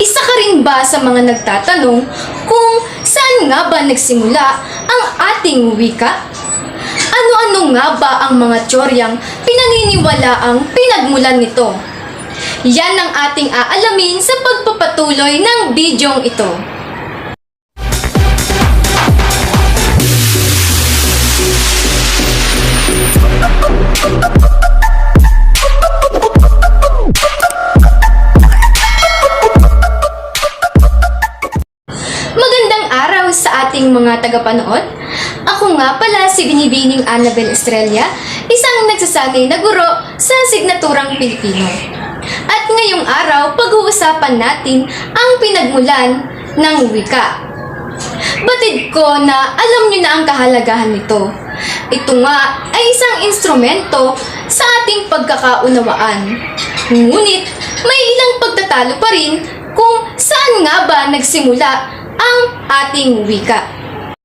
Isa ka rin ba sa mga nagtatanong kung saan nga ba nagsimula ang ating wika? Ano-ano nga ba ang mga tsoryang pinaniniwala ang pinagmulan nito? Yan ang ating aalamin sa pagpapatuloy ng bidyong ito. Ating mga tagapanood. Ako nga pala si Binibining Annabel Estrella, isang nagsasanay na guro sa Signaturang Pilipino. At ngayong araw, pag-uusapan natin ang pinagmulan ng wika. Batid ko na alam nyo na ang kahalagahan nito. Ito nga ay isang instrumento sa ating pagkakaunawaan. Ngunit may ilang pagtatalo pa rin kung saan nga ba nagsimula ang ating wika.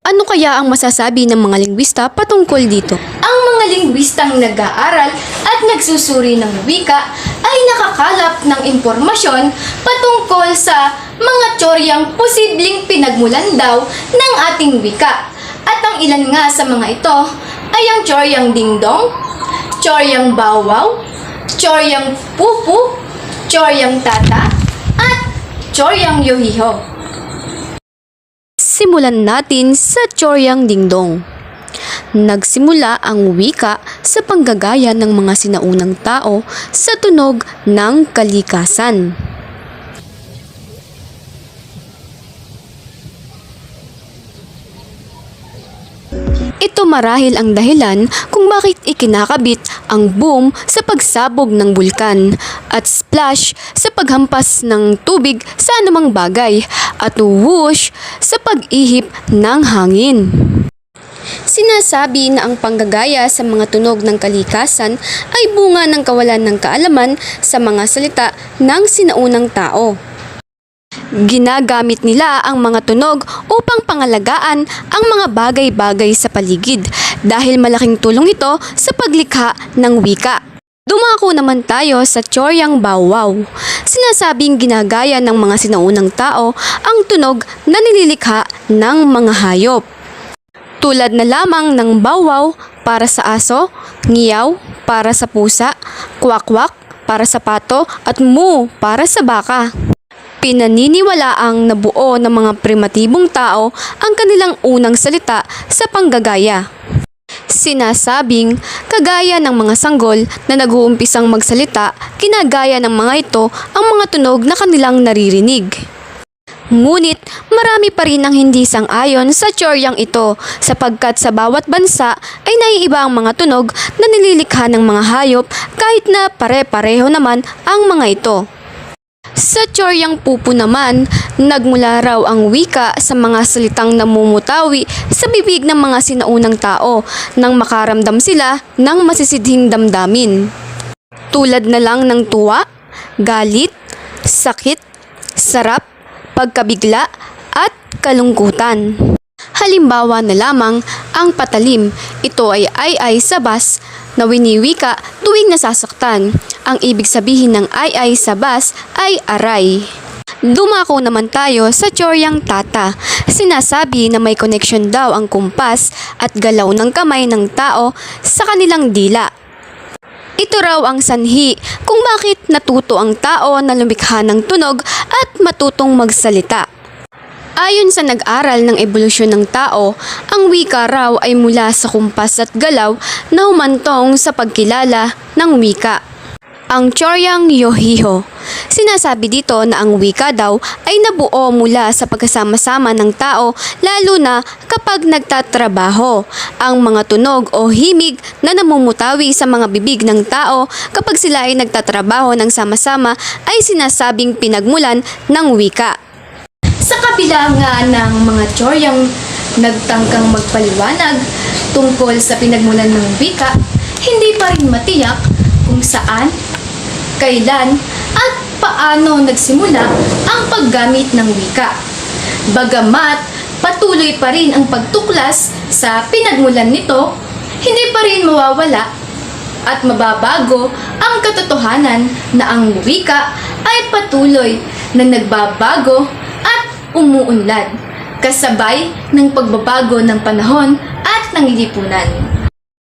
Ano kaya ang masasabi ng mga lingwista patungkol dito? Ang mga lingwistang nag-aaral at nagsusuri ng wika ay nakakalap ng impormasyon patungkol sa mga tsoryang posibleng pinagmulan daw ng ating wika. At ang ilan nga sa mga ito ay ang tsoryang dingdong, tsoryang bawaw, tsoryang pupu, tsoryang tata, at tsoryang yohiho. Simulan natin sa Choryang Dingdong. Nagsimula ang wika sa panggagaya ng mga sinaunang tao sa tunog ng kalikasan. Ito marahil ang dahilan kung bakit ikinakabit ang boom sa pagsabog ng bulkan at splash sa paghampas ng tubig sa anumang bagay at whoosh sa pag-ihip ng hangin. Sinasabi na ang panggagaya sa mga tunog ng kalikasan ay bunga ng kawalan ng kaalaman sa mga salita ng sinaunang tao. Ginagamit nila ang mga tunog upang pangalagaan ang mga bagay-bagay sa paligid dahil malaking tulong ito sa paglikha ng wika. Dumako naman tayo sa Choryang Bawaw. Sinasabing ginagaya ng mga sinaunang tao ang tunog na nililikha ng mga hayop. Tulad na lamang ng bawaw para sa aso, ngiyaw para sa pusa, kwakwak para sa pato at mu para sa baka. Pinaniniwala ang nabuo ng mga primatibong tao ang kanilang unang salita sa panggagaya. Sinasabing kagaya ng mga sanggol na nag-uumpisang magsalita, kinagaya ng mga ito ang mga tunog na kanilang naririnig. Ngunit marami pa rin ang hindi sang-ayon sa tsoryang ito sapagkat sa bawat bansa ay naiiba ang mga tunog na nililikha ng mga hayop kahit na pare-pareho naman ang mga ito. Sa tsoryang pupo naman, nagmula raw ang wika sa mga salitang namumutawi sa bibig ng mga sinaunang tao nang makaramdam sila ng masisidhing damdamin. Tulad na lang ng tuwa, galit, sakit, sarap, pagkabigla at kalungkutan. Halimbawa na lamang ang patalim. Ito ay ay-ay sa bas na winiwika tuwing nasasaktan. Ang ibig sabihin ng ay-ay sa bas ay aray. Dumako naman tayo sa tsoryang tata. Sinasabi na may connection daw ang kumpas at galaw ng kamay ng tao sa kanilang dila. Ito raw ang sanhi kung bakit natuto ang tao na lumikha ng tunog at matutong magsalita. Ayon sa nag-aral ng ebolusyon ng tao, ang wika raw ay mula sa kumpas at galaw na humantong sa pagkilala ng wika. Ang Choryang Yohiho. Sinasabi dito na ang wika daw ay nabuo mula sa pagkasama-sama ng tao lalo na kapag nagtatrabaho. Ang mga tunog o himig na namumutawi sa mga bibig ng tao kapag sila ay nagtatrabaho ng sama-sama ay sinasabing pinagmulan ng wika. Nga ng mga tsoryang nagtangkang magpaliwanag tungkol sa pinagmulan ng wika, hindi pa rin matiyak kung saan, kailan, at paano nagsimula ang paggamit ng wika. Bagamat patuloy pa rin ang pagtuklas sa pinagmulan nito, hindi pa rin mawawala at mababago ang katotohanan na ang wika ay patuloy na nagbabago umuunlad, kasabay ng pagbabago ng panahon at ng lipunan.